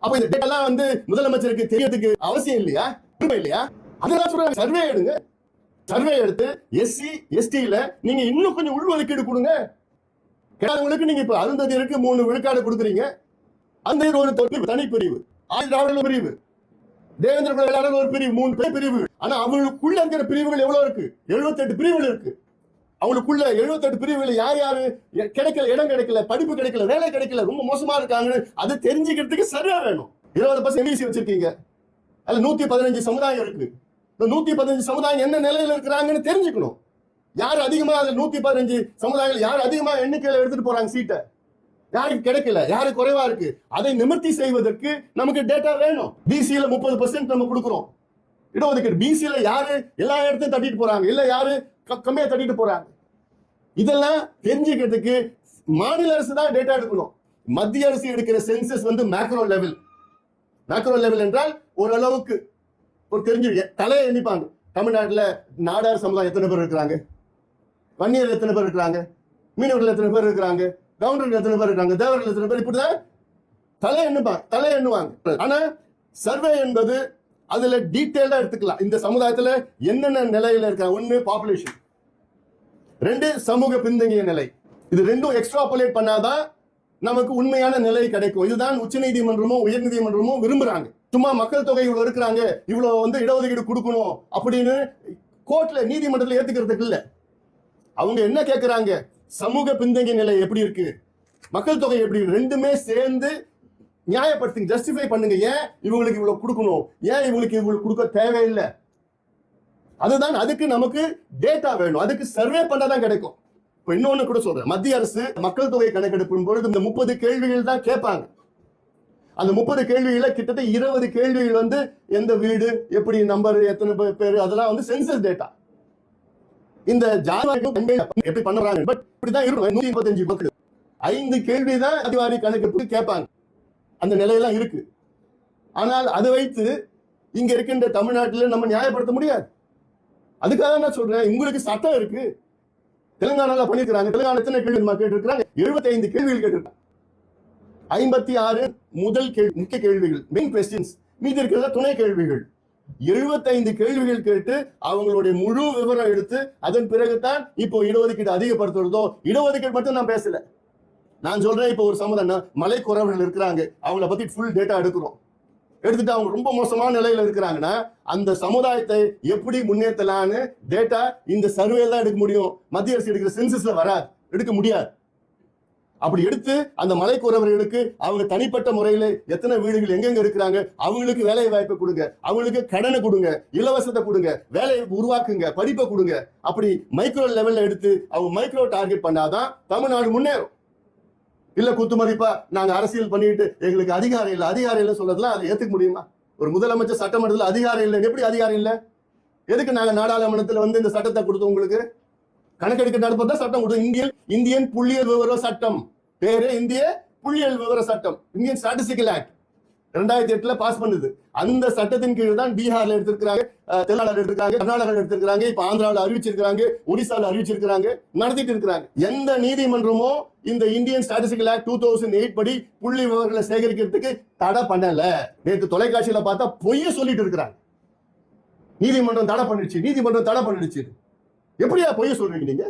அப்ப இந்த டேட்டா வந்து முதலமைச்சருக்கு தெரியறதுக்கு அவசியம் இல்லையா? இல்லையா? அதெல்லாம் சொல்றாங்க. சர்வே எடுங்க. சர்வே எடுத்து எஸ்சி எஸ்டியில நீங்க இன்னும் கொஞ்சம் உள்ஒதுக்கீடு கொடுங்க. கேட்டவங்களுக்கு நீங்க இப்ப அருந்ததியருக்கு மூணு விழுக்காடு கொடுக்குறீங்க. அந்த ஒரு தொழில் தனி பிரிவு ஆதி பிரிவு. தேவேந்திர குல ஒரு பிரிவு மூணு பேர் பிரிவு. ஆனா அவங்களுக்குள்ள இருக்கிற பிரிவுகள் எவ்வளவு இருக்கு? 78 பிரிவுகள் இருக்கு. அவங்களுக்குள்ள 78 பிரிவுகள் யார் யாரு? கிடைக்கல இடம் கிடைக்கல படிப்பு கிடைக்கல வேலை கிடைக்கல ரொம்ப மோசமா இருக்காங்கன்னு அது தெரிஞ்சுக்கிறதுக்கு சரியா வேணும். இருபது பர்சன்ட் எம்பிசி வச்சிருக்கீங்க. அதுல நூத்தி பதினஞ்சு சமுதாயம் இருக்கு. இந்த நூத்தி பதினஞ்சு சமுதாயம் என்ன நிலையில இருக்கிறாங்கன்னு தெரிஞ்சுக்கணும். யார் அதிகமா அதுல நூத்தி பதினஞ்சு சமுதாயங்கள் யார் அதிகமா எண்ணிக்கையில எடுத்துட்டு போறாங்க சீட்டை யாருக்கு கிடைக்கல யாரு குறைவா இருக்கு? அதை நிவர்த்தி செய்வதற்கு நமக்கு டேட்டா வேணும். பிசியில முப்பது பர்சன்ட் நம்ம கொடுக்குறோம். இடஒதுக்கீடு பிசியில யாரு எல்லா இடத்தையும் தட்டிட்டு போறாங்க. இல்ல யாரு கம்மியா தட்டிட்டு போறாங்க. இதெல்லாம் தெரிஞ்சுக்கிறதுக்கு மாநில அரசு தான் டேட்டா எடுக்கணும். மத்திய அரசு எடுக்கிற சென்சஸ் வந்து மேக்ரோ லெவல் மேக்ரோ லெவல் என்றால் ஓரளவுக்கு ஒரு தெரிஞ்சு தலையை எண்ணிப்பாங்க. தமிழ்நாட்டில் நாடார் சமுதாயம் எத்தனை பேர் இருக்கிறாங்க? வன்னியர் எத்தனை பேர் இருக்கிறாங்க? மீனவர்கள் எத்தனை பேர் இருக்கிறாங்க? கவுண்டர்கள் எத்தனை பேர் இருக்காங்க தேவர்கள் எத்தனை பேர்? இப்படிதான் தலை எண்ணுப்பாங்க தலை எண்ணுவாங்க. ஆனா சர்வே என்பது அதுல டீட்டெயிலா எடுத்துக்கலாம். இந்த சமுதாயத்துல என்னென்ன நிலையில இருக்காங்க? ஒன்னு பாப்புலேஷன் ரெண்டு சமூக பின்தங்கிய நிலை. இது ரெண்டும் எக்ஸ்ட்ராபுலேட் பண்ணாதான் நமக்கு உண்மையான நிலை கிடைக்கும். இதுதான் உச்சநீதிமன்றமும் உயர்நீதிமன்றமும் விரும்புறாங்க. சும்மா மக்கள் தொகை இவ்வளவு இருக்கிறாங்க இவ்வளவு வந்து இடஒதுக்கீடு கொடுக்கணும் அப்படின்னு கோர்ட்ல நீதிமன்றத்தில் ஏத்துக்கிறதுக்கு இல்ல. அவங்க என்ன கேட்கிறாங்க சமூக பின்தங்கிய நிலை எப்படி இருக்கு? மக்கள் தொகை எப்படி ரெண்டுமே சேர்ந்து நியாயப்படுத்துங்க ஜஸ்டிஃபை பண்ணுங்க. ஏன் இவங்களுக்கு இவ்வளவு கொடுக்கணும்? ஏன் இவங்களுக்கு இவ்வளவு கொடுக்க தேவையில்லை? அதுதான் அதுக்கு நமக்கு டேட்டா வேணும். அதுக்கு சர்வே பண்ணாதான் கிடைக்கும். இப்ப இன்னொன்னு கூட சொல்றேன். மத்திய அரசு மக்கள் தொகை கணக்கெடுப்பின் பொழுது இந்த முப்பது கேள்விகள் தான் கேட்பாங்க. அந்த முப்பது கேள்விகள கிட்டத்தட்ட இருபது கேள்விகள் வந்து எந்த வீடு எப்படி நம்பர் எத்தனை பேர் பேரு அதெல்லாம் வந்து சென்சஸ் டேட்டா இந்த ஜாதிவாரிகள் எப்படி பண்ணுறாங்க? பட் இப்படிதான் இருக்கும். நூத்தி முப்பத்தஞ்சு மக்கள். ஐந்து கேள்வி தான் அதிகாரி கணக்கெடுப்பு கேட்பாங்க. அந்த நிலையெல்லாம் இருக்கு. ஆனால் அதை வைத்து இங்க இருக்கின்ற தமிழ்நாட்டில் நம்ம நியாயப்படுத்த முடியாது. அதுக்காக நான் சொல்றேன் உங்களுக்கு சட்டம் இருக்கு. தெலுங்கானால பண்ணிருக்கிறாங்க. தெலுங்கானா எத்தனை கேள்வி கேட்டிருக்கிறாங்க? 75 கேள்விகள் கேட்டிருக்காங்க. ஐம்பத்தி ஆறு முதல் கேள்வி முக்கிய கேள்விகள் மெயின் கொஸ்டின்ஸ் மீதி இருக்கிறத துணை கேள்விகள். 75 கேள்விகள் கேட்டு அவங்களுடைய முழு விவரம் எடுத்து அதன் பிறகுதான் இப்போ இடஒதுக்கீடு அதிகப்படுத்துறதோ இடஒதுக்கீடு மட்டும் நான் பேசல. நான் சொல்றேன் இப்போ ஒரு சமுதாயம் மலை குறவர்கள் இருக்கிறாங்க. அவங்கள பத்தி ஃபுல் டேட்டா எடுக்கிறோம். எடுத்துட்டு அவங்க ரொம்ப மோசமான நிலையில இருக்கிறாங்கன்னா அந்த சமுதாயத்தை எப்படி முன்னேற்றலான்னு டேட்டா இந்த சர்வே தான் எடுக்க முடியும். மத்திய அரசு எடுக்கிற சென்சஸ்ல வராது. எடுக்க முடியாது. அப்படி எடுத்து அந்த மலைக்குறவர்களுக்கு அவங்க தனிப்பட்ட முறையில் எத்தனை வீடுகள் எங்கெங்க இருக்கிறாங்க அவங்களுக்கு வேலை வாய்ப்பை கொடுங்க அவங்களுக்கு கடனை கொடுங்க இலவசத்தை கொடுங்க வேலையை உருவாக்குங்க படிப்பை கொடுங்க. அப்படி மைக்ரோ லெவல்ல எடுத்து அவங்க மைக்ரோ டார்கெட் பண்ணாதான் தமிழ்நாடு முன்னேறும். இல்ல குத்துமதிப்பா நாங்க அரசியல் பண்ணிட்டு எங்களுக்கு அதிகாரம் இல்லை அதிகாரம் இல்லை சொல்றதுலாம் அதை ஏத்துக்க முடியுமா? ஒரு முதலமைச்சர் சட்டமன்றத்தில் அதிகாரம் இல்லை எப்படி அதிகாரம் இல்லை? எதுக்கு நாங்க நாடாளுமன்றத்தில் வந்து இந்த சட்டத்தை கொடுத்தோம் உங்களுக்கு? கணக்கெடுக்க நடப்பதான் சட்டம் கொடுத்தோம். இந்தியன் இந்தியன் புள்ளியல் விவர சட்டம். பேரு இந்திய புள்ளியல் விவர சட்டம். Indian statistical act. ரெண்டாயிரத்தி எட்டுல பாஸ் பண்ணுது. அந்த சட்டத்தின் கீழ் தான் பீகார்ல எடுத்திருக்கிறாங்க தெலுங்கானால எடுத்திருக்காங்க கர்நாடகால எடுத்திருக்காங்க இப்ப ஆந்திராவில் அறிவிச்சிருக்காங்க ஒடிசால அறிவிச்சிருக்காங்க நடத்திட்டு இருக்கிறாங்க. எந்த நீதிமன்றமும் இந்த Indian statistical act two thousand eight படி புள்ளி விவரங்களை சேகரிக்கிறதுக்கு தடை பண்ணல. நேற்று தொலைக்காட்சியில பார்த்தா பொய்ய சொல்லிட்டு இருக்கிறாங்க. நீதிமன்றம் தடை பண்ணிடுச்சு நீதிமன்றம் தடை பண்ணிடுச்சு. எப்படியா பொய்ய சொல்றீங்க நீங்க?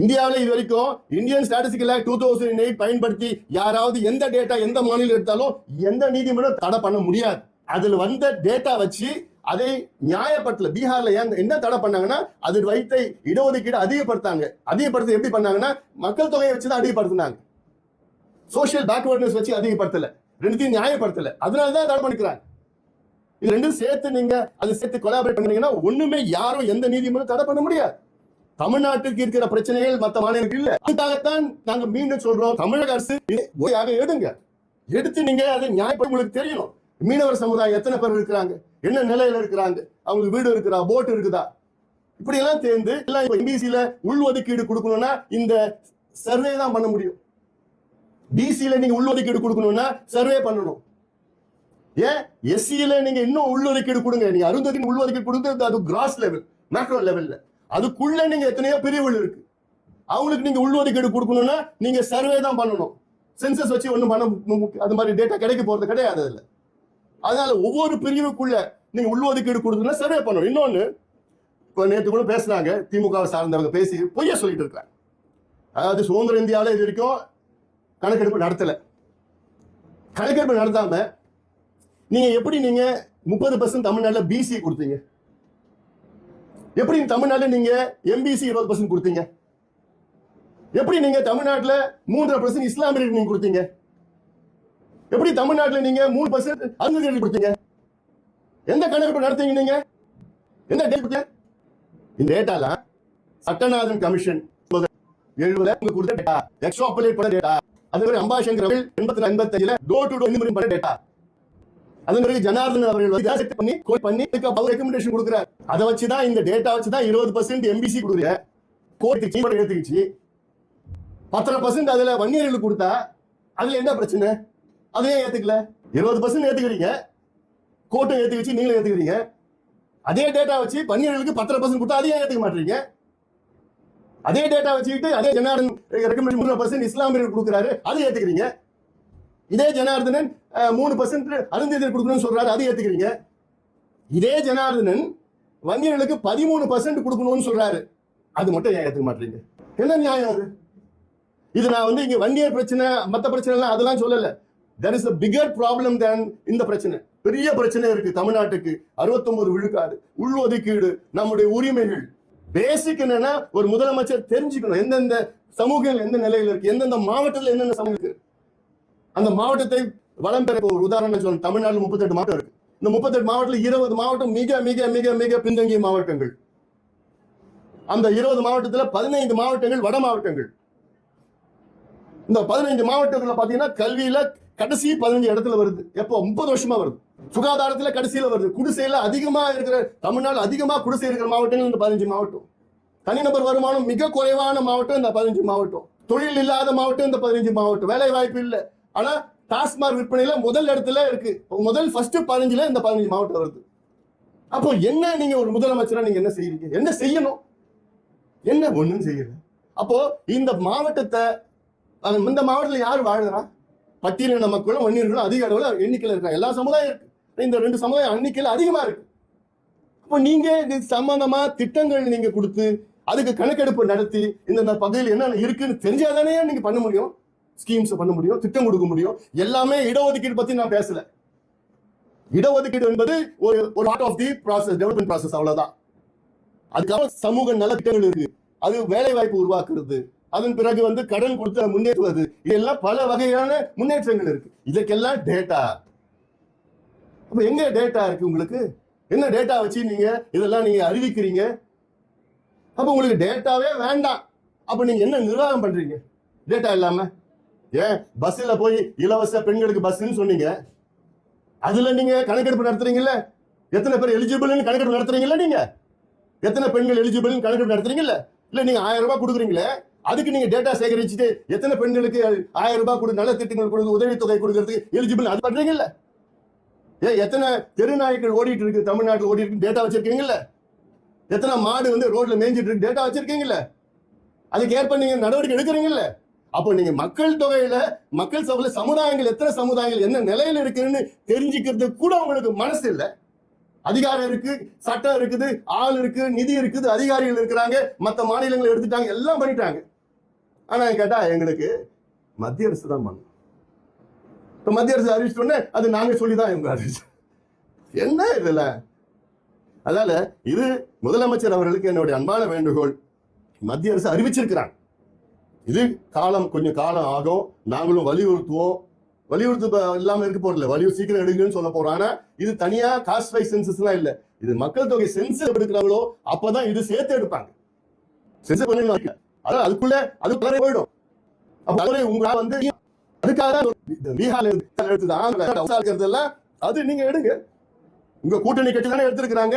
இந்தியாவில் இது வரைக்கும் Indian statistical act two thousand eight பயன்படுத்தி யாராவது எந்த டேட்டா எந்த மாநிலம் எடுத்தாலும் எந்த நீதிமன்றம் தடை பண்ண முடியாது. அதில் வந்த டேட்டா வச்சு அதை நியாயப்படுத்தல. பீகார்ல ஏன் என்ன தடை பண்ணாங்கன்னா அது வைத்த இடஒதுக்கீடு அதிகப்படுத்தாங்க அதிகப்படுத்த எப்படி பண்ணாங்கன்னா மக்கள் தொகையை வச்சு தான் அதிகப்படுத்தினாங்க. சோஷியல் பேக்வர்ட்னஸ் வச்சு அதிகப்படுத்தல. ரெண்டுத்தையும் நியாயப்படுத்தல. அதனால தான் தடை பண்ணிக்கிறாங்க. இது ரெண்டும் சேர்த்து நீங்க அது சேர்த்து கொலாபரேட் பண்ணீங்கன்னா ஒண்ணுமே யாரும் எந்த நீதிமன்றம் தடை பண்ண முடியாது. தமிழ்நாட்டுக்கு இருக்கிற பிரச்சனைகள் மற்ற மாநிலங்களுக்கு இல்ல. அதுக்காகத்தான் நாங்க மீண்டும் சொல்றோம். தமிழக அரசு எடுங்க. எடுத்து நீங்க அதை நியாயப்படி உங்களுக்கு தெரியணும். மீனவர் சமுதாயம் எத்தனை பேர் இருக்கிறாங்க? என்ன நிலையில இருக்கிறாங்க? அவங்களுக்கு வீடு இருக்குதா? போட் இருக்குதா? இப்படி எல்லாம் தேர்ந்து எல்லாம் இப்ப உள்ஒதுக்கீடு உள் ஒதுக்கீடு கொடுக்கணும்னா இந்த சர்வே தான் பண்ண முடியும். பிசியில நீங்க உள் ஒதுக்கீடு கொடுக்கணும்னா சர்வே பண்ணணும். ஏன்? எஸ்சியில நீங்க இன்னும் உள்ஒதுக்கீடு கொடுங்க. நீங்க அருந்ததின் உள் ஒதுக்கீடு அது கிராஸ் லெவல் மேக்ரோ லெவல்ல அதுக்குள்ள நீங்க எத்தனையோ பிரிவுகள் இருக்கு. அவங்களுக்கு நீங்க உள் ஒதுக்கீடு கொடுக்கணும்னா நீங்க சர்வே தான் பண்ணணும். சென்சஸ் வச்சு ஒன்றும் பண்ண அது மாதிரி டேட்டா கிடைக்க போறது கிடையாது அதில். அதனால ஒவ்வொரு பிரிவுக்குள்ள நீங்க உள்ஒதுக்கீடு கொடுத்தீங்கன்னா சர்வே பண்ணணும். இன்னொன்று இப்போ நேற்று கூட பேசுனாங்க திமுகவை சார்ந்தவங்க பேசி பொய்ய சொல்லிட்டு இருக்காங்க. அதாவது சுதந்திர இந்தியாவில் இது வரைக்கும் கணக்கெடுப்பு நடத்தலை. கணக்கெடுப்பு நடத்தாம நீங்க எப்படி நீங்க முப்பது பர்சன்ட் தமிழ்நாட்டில் பிசி கொடுத்தீங்க? எப்படி தமிழ்நாட்டில் நீங்க எம்பிசி இருபது பர்சன்ட் கொடுத்தீங்க? எப்படி நீங்க தமிழ்நாட்டில் மூன்றரை பர்சன்ட் இஸ்லாமியர்களுக்கு நீங்க கொடுத்தீங்க? எப்படி தமிழ்நாட்டில் நீங்க மூணு பர்சன்ட் அருந்ததியர்களுக்கு கொடுத்தீங்க? எந்த கணக்கெடுப்பு நடத்தீங்க நீங்க? எந்த டேட் இந்த டேட்டாலாம் சட்டநாதன் கமிஷன் எழுபதுல உங்களுக்கு கொடுத்த டேட்டா எக்ஸ்ட்ராபுலேட் பண்ண டேட்டா அது மாதிரி அம்பாசங்கர் அவர்கள் எண்பத்தி ஐம்பத்தஞ்சில டோர் டு டோர் பண்ண டேட்டா அதே மாதிரி ஜனார்தன் அவர்கள் வந்து பண்ணி கோட் பண்ணி அவர் ரெக்கமெண்டேஷன் கொடுக்குறாரு. அதை வச்சு தான் இந்த டேட்டா வச்சு தான் இருபது பர்சன்ட் எம்பிசி கொடுக்குறீங்க கோர்ட் எடுத்துக்கிச்சு. பத்தரை பர்சன்ட் அதில் வன்னியர்களுக்கு கொடுத்தா அதில் என்ன பிரச்சனை? அதையும் ஏற்றுக்கல இருபது பர்சன்ட் ஏற்றுக்கிறீங்க கோர்ட்டும் ஏற்றுக்கிச்சு நீங்களும் ஏற்றுக்கிறீங்க அதே டேட்டா வச்சு பன்னியர்களுக்கு பத்தரை பர்சன்ட் கொடுத்தா அதையும் ஏற்றுக்க மாட்டீங்க? அதே டேட்டா வச்சுக்கிட்டு அதே ஜனார்தன் ரெக்கமெண்ட் மூணு பர்சன்ட் இஸ்லாமியர்கள் கொடுக்குறாரு அதை ஏற்றுக்கிறீங்க இதே ஜனார்தனன் மூணு பர்சன்ட் அருந்ததியர் கொடுக்கணும்னு சொல்றாரு அதை ஏத்துக்கிறீங்க. இதே ஜனார்தனன் வங்கிகளுக்கு பதிமூணு பர்சன்ட் கொடுக்கணும்னு சொல்றாரு. அது மட்டும் ஏன் ஏத்துக்க மாட்டீங்க? என்ன நியாயம் அது? இது நான் வந்து இங்க வங்கியர் பிரச்சனை மத்த பிரச்சனை எல்லாம் அதெல்லாம் சொல்லல. There is a bigger problem than இந்த பிரச்சனை. பெரிய பிரச்சனை இருக்கு தமிழ்நாட்டுக்கு. 69 விழுக்காடு உள்ஒதுக்கீடு நம்முடைய உரிமைகள். பேசிக் என்னன்னா ஒரு முதலமைச்சர் தெரிஞ்சுக்கணும். எந்தெந்த சமூகங்கள் எந்த நிலையில இருக்கு எந்தெந்த மாவட்டத்தில் என்னென்ன சமூகம் அந்த மாவட்டத்தை வளம் பெற ஒரு உதாரணம் சொல்லணும் தமிழ்நாட்டில் முப்பத்தெட்டு மாவட்டம் இருக்கு. இந்த முப்பத்தெட்டு மாவட்டத்தில் இருபது மாவட்டம் மிக மிக மிக மிக பின்தங்கிய மாவட்டங்கள். அந்த இருபது மாவட்டத்துல பதினைந்து மாவட்டங்கள் வட மாவட்டங்கள். இந்த பதினைந்து மாவட்டத்துல பாத்தீங்கன்னா கல்வியில கடைசி பதினஞ்சு இடத்துல வருது. எப்போ? முப்பது வருஷமா வருது. சுகாதாரத்துல கடைசியில வருது. குடிசையில அதிகமா இருக்கிற தமிழ்நாடு அதிகமா குடிசை இருக்கிற மாவட்டங்கள் இந்த பதினஞ்சு மாவட்டம். தனிநபர் வருமானம் மிக குறைவான மாவட்டம் இந்த பதினஞ்சு மாவட்டம். தொழில் இல்லாத மாவட்டம் இந்த பதினஞ்சு மாவட்டம். வேலை வாய்ப்பு இல்லை. ஆனா டாஸ்மாக் விற்பனையில முதல் இடத்துல இருக்கு. முதல் ஃபர்ஸ்ட் பதினஞ்சுல இந்த பதினஞ்சு மாவட்டம் வருது. அப்போ என்ன நீங்க ஒரு முதலமைச்சரா நீங்க என்ன செய்யறீங்க என்ன செய்யணும்? என்ன ஒண்ணும் செய்யல. அப்போ இந்த மாவட்டத்தை இந்த மாவட்டத்தில் யார் வாழுறா? பட்டியலின மக்களும் வன்னியர்களும் அதிக அளவில் எண்ணிக்கையில் இருக்காங்க. எல்லா சமுதாயம் இருக்கு. இந்த ரெண்டு சமுதாயம் எண்ணிக்கையில் அதிகமா இருக்கு. அப்போ நீங்க இது சம்பந்தமா திட்டங்கள் நீங்க கொடுத்து அதுக்கு கணக்கெடுப்பு நடத்தி இந்த பகுதியில் என்னென்ன இருக்குன்னு தெரிஞ்சாதானே நீங்க பண்ண முடியும். ஸ்கீம்ஸ் பண்ண முடியும் திட்டம் கொடுக்க முடியும். எல்லாமே இடஒதுக்கீடு பத்தி நான் பேசல. இடஒதுக்கீடு என்பது ஒரு ஒரு part of the process development process அவ்வளவுதான். அதுக்காக சமூக நல திட்டங்கள் இருக்கு. அது வேலை வாய்ப்பு உருவாக்குறது. அதன் பிறகு வந்து கடன் கொடுத்து முன்னேற்றுவது. இதெல்லாம் பல வகையான முன்னேற்றங்கள் இருக்கு. இதுக்கெல்லாம் டேட்டா அப்ப எங்க டேட்டா இருக்கு உங்களுக்கு? என்ன டேட்டா வச்சு நீங்க இதெல்லாம் நீங்க அறிவிக்கிறீங்க? அப்ப உங்களுக்கு டேட்டாவே வேண்டாம். அப்ப நீங்க என்ன நிர்வாகம் பண்றீங்க? டேட்டா இல்லாம? ஏன் பஸ்ல போய் இலவச பெண்களுக்கு பஸ்ன்னு சொன்னீங்க. அதுல நீங்க கணக்கெடுப்பு நடத்துறீங்கல்ல? எத்தனை பேர் எலிஜிபிள்னு கணக்கெடுப்பு நடத்துறீங்கல்ல நீங்க? எத்தனை பெண்கள் எலிஜிபிள்னு கணக்கெடுப்பு நடத்துறீங்களா இல்ல நீங்க ஆயிரம் ரூபாய் கொடுக்குறீங்களே? அதுக்கு நீங்க டேட்டா சேகரிச்சுட்டு எத்தனை பெண்களுக்கு ஆயிரம் ரூபாய் கொடு நல்ல திட்டங்கள் கொடுத்து உதவித்தொகை கொடுக்கறதுக்கு எலிஜிபிள் அது பண்றீங்கல்ல? ஏன் எத்தனை தெருநாய்கள் ஓடிட்டு இருக்கு தமிழ்நாட்டில் ஓடிட்டு இருக்கு டேட்டா வச்சிருக்கீங்கல்ல? எத்தனை மாடு வந்து ரோட்ல மேய்ஞ்சிட்டு இருக்கு டேட்டா வச்சிருக்கீங்கல்ல? அதுக்கு ஏற்ப நீங்க நடவடிக்கை எடுக்கிறீங்கல்ல? அப்போ நீங்க மக்கள் தொகையில மக்கள் சபையில சமுதாயங்கள் எத்தனை சமுதாயங்கள் என்ன நிலையில இருக்குன்னு தெரிஞ்சுக்கிறது கூட உங்களுக்கு மனசு இல்லை. அதிகாரம் இருக்கு சட்டம் இருக்குது ஆள் இருக்கு நிதி இருக்குது அதிகாரிகள் இருக்கிறாங்க மற்ற மாநிலங்களை எடுத்துட்டாங்க எல்லாம் பண்ணிட்டாங்க. ஆனா கேட்டா எங்களுக்கு மத்திய அரசு தான் பண்ணும். இப்போ மத்திய அரசு அறிவிச்சோடனே அது நாங்க சொல்லிதான் இவங்க அறிவிச்சோம். என்ன இதுல? அதனால இது முதலமைச்சர் அவர்களுக்கு என்னுடைய அன்பான வேண்டுகோள். மத்திய அரசு அறிவிச்சிருக்கிறாங்க. இது காலம் கொஞ்சம் காலம் ஆகும். நாங்களும் வலியுறுத்துவோம். வலியுறுத்து இல்லாமல் இல்லாம இருக்க போறதில்ல. வலியுறு சீக்கிரம் எடுங்கன்னு சொல்ல போறோம். ஆனா இது தனியா காஸ்ட் வைஸ் சென்சஸ்லாம் இல்ல. இது மக்கள் தொகை சென்சஸ் எடுக்கிறாங்களோ அப்பதான் இது சேர்த்து எடுப்பாங்க. சென்சஸ் பண்ணி அதான் அதுக்குள்ள அதுக்குள்ளே போயிடும். அப்போ உங்களா வந்து அதுக்காக பீகார்ல எடுத்தது ஆந்திரா அது நீங்க எடுங்க. உங்க கூட்டணி கட்சி தானே எடுத்திருக்கிறாங்க.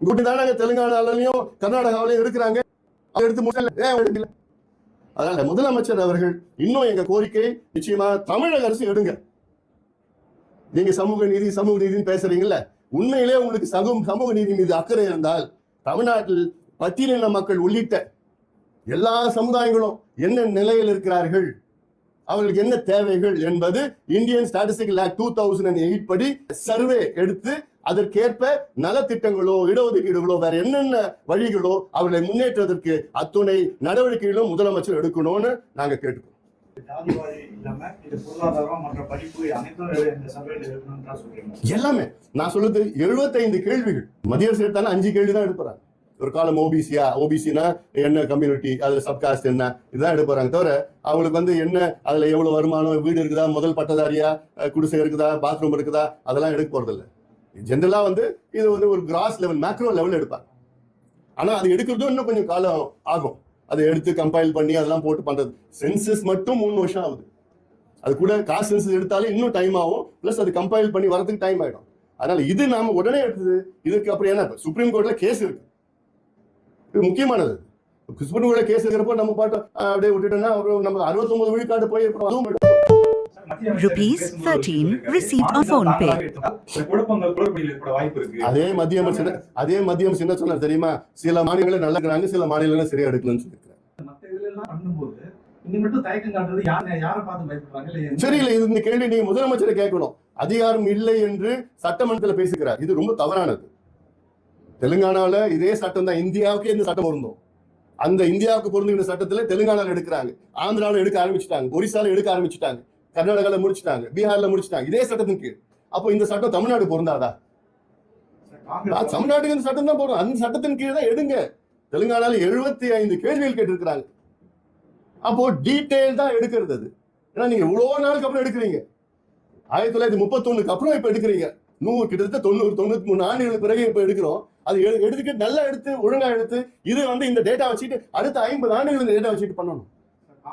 உங்க கூட்டணி தானே தெலுங்கானாலையும் கர்நாடகாவிலையும் இருக்கிறாங்க அதை எடுத்து முடியல ஏன் எடுக்கல? அதனால முதலமைச்சர் அவர்கள் இன்னும் எங்க கோரிக்கை நிச்சயமா தமிழக அரசு எடுங்க. நீங்க சமூக நீதி சமூக நீதினு பேசுறீங்கல்ல உண்மையிலே உங்களுக்கு சமூக சமூக நீதி மீது அக்கறை இருந்தால் தமிழ்நாட்டில் பட்டியலின மக்கள் உள்ளிட்ட எல்லா சமுதாயங்களும் என்ன நிலையில் இருக்கிறார்கள் அவர்களுக்கு என்ன தேவைகள் என்பது Indian statistical act two thousand eight படி சர்வே எடுத்து அதற்கேற்ப நலத்திட்டங்களோ இடஒதுக்கீடுகளோ வேற என்னென்ன வழிகளோ அவர்களை முன்னேற்றுவதற்கு அத்துணை நடவடிக்கைகளும் முதலமைச்சர் எடுக்கணும்னு நாங்க கேட்டுக்கோம். எல்லாமே. நான் சொல்றது 75 கேள்விகள். மத்திய அரசு எடுத்தாலும் அஞ்சு கேள்வி தான் எடுப்பாங்க. ஒரு காலம் ஓபிசியா ஓபிசினா என்ன கம்யூனிட்டி அதுல சப்காஸ்ட் என்ன? இதுதான் எடுப்பாங்க தவிர அவங்களுக்கு வந்து என்ன அதுல எவ்வளவு வருமானம் வீடு இருக்குதா? முதல் பட்டதாரியா? குடிசை இருக்குதா? பாத்ரூம் இருக்குதா? அதெல்லாம் எடுக்க போறது ஜென்ரலாக வந்து இது வந்து ஒரு கிராஸ் லெவல் மேக்ரோ லெவல் எடுப்பாங்க. ஆனா அது எடுக்கிறதும் இன்னும் கொஞ்சம் காலம் ஆகும் அதை எடுத்து கம்பைல் பண்ணி அதெல்லாம் போட்டு பண்றது. சென்சஸ் மட்டும் மூணு வருஷம் ஆகுது. அது கூட காசு சென்சஸ் எடுத்தாலே இன்னும் டைம் ஆகும். ப்ளஸ் அது கம்பைல் பண்ணி வரதுக்கு டைம் ஆயிடும். அதனால இது நாம உடனே எடுத்தது. இதுக்கு அப்புறம் என்ன? சுப்ரீம் கோர்ட்ல கேஸ் இருக்கு. இது முக்கியமானது. சுப்ரீம் கோர்ட்ல கேஸ் இருக்கிறப்போ நம்ம பாட்டு அப்படியே விட்டுட்டோம்னா அப்புறம் நம்ம 69 விழுக்காடு போய் அப்புறம் அதுவும் Rupees 13 received on phone pay. குழப்பங்கள் வாய்ப்பு இருக்கு அதே மத்திய அமைச்சர் அதே மத்திய அமைச்சர் என்ன சொன்னார் தெரியுமா? சில மாநிலங்களை நல்லா இருக்கிறாங்க சில மாநிலங்களை சரியா எடுக்கலன்னு சொல்லியிருக்காங்க மத்த பண்ணும்போது இங்க மட்டும் தயக்கம் காட்டுறது யார் யாரை பார்த்து பயப்படுறாங்க சரி இல்ல இது இந்த கேள்வி நீங்க முதலமைச்சரை கேட்கணும். அதிகாரம் இல்லை என்று சட்டமன்றத்தில் பேசுகிறார் இது ரொம்ப தவறானது. தெலுங்கானால இதே சட்டம் தான் இந்தியாவுக்கே இந்த சட்டம் பொருந்தும். அந்த இந்தியாவுக்கு பொருந்துகிற சட்டத்துல தெலுங்கானால எடுக்கிறாங்க. ஆந்திராவில் எடுக்க ஆரம்பிச்சுட்டாங்க. ஒரிசால எடுக்க ஆரம்பிச்சுட்டாங்க. கர்நாடகால முடிச்சிட்டாங்க பீகார்ல முடிச்சிட்டாங்க இதே சட்டத்தின் கீழ். அப்போ இந்த சட்டம் தமிழ்நாடு பொருந்தாதா? தமிழ்நாட்டுக்கு இந்த சட்டம் தான் போடும் அந்த சட்டத்தின் கீழ் தான் எடுங்க. தெலுங்கானால எழுபத்தி ஐந்து கேள்விகள் கேட்டிருக்கிறாங்க. அப்போ டீடைல் தான் எடுக்கிறது அது. ஏன்னா நீங்க இவ்வளவு நாளுக்கு அப்புறம் எடுக்கிறீங்க. ஆயிரத்தி தொள்ளாயிரத்தி முப்பத்தொன்னுக்கு அப்புறம் இப்ப எடுக்கிறீங்க. நூறு கிட்டத்தட்ட தொண்ணூறு தொண்ணூத்தி மூணு ஆண்டுகளுக்கு பிறகு இப்ப எடுக்கிறோம். அது எடு- எடுத்துக்கிட்டு நல்லா எடுத்து ஒழுங்கா எடுத்து இது வந்து இந்த டேட்டா வச்சுட்டு அடுத்த ஐம்பது ஆண்டுகள் இந்த டேட்டா வச்சுட்டு பண்ணணும்.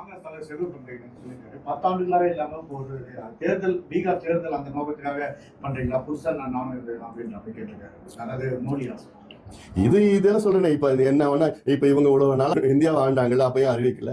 காங்கிரஸ் தலைவர் செல்வ பண்றீங்கன்னு சொல்லியிருக்காரு. பத்தாண்டுகளாவே இல்லாம இப்போ ஒரு தேர்தல் பீகார் தேர்தல் அந்த நோக்கத்துக்காக பண்றீங்களா? புதுசா நான் நானும் அப்படின்னு அப்படி கேட்டிருக்காரு. அதாவது மோடி அரசு. இது இதெல்லாம் சொல்றேன் இப்ப இது என்ன வேணா இப்ப இவங்க இவ்வளவு நாள் இந்தியாவை ஆண்டாங்கல்ல அப்பயும் அறிவிக்கல.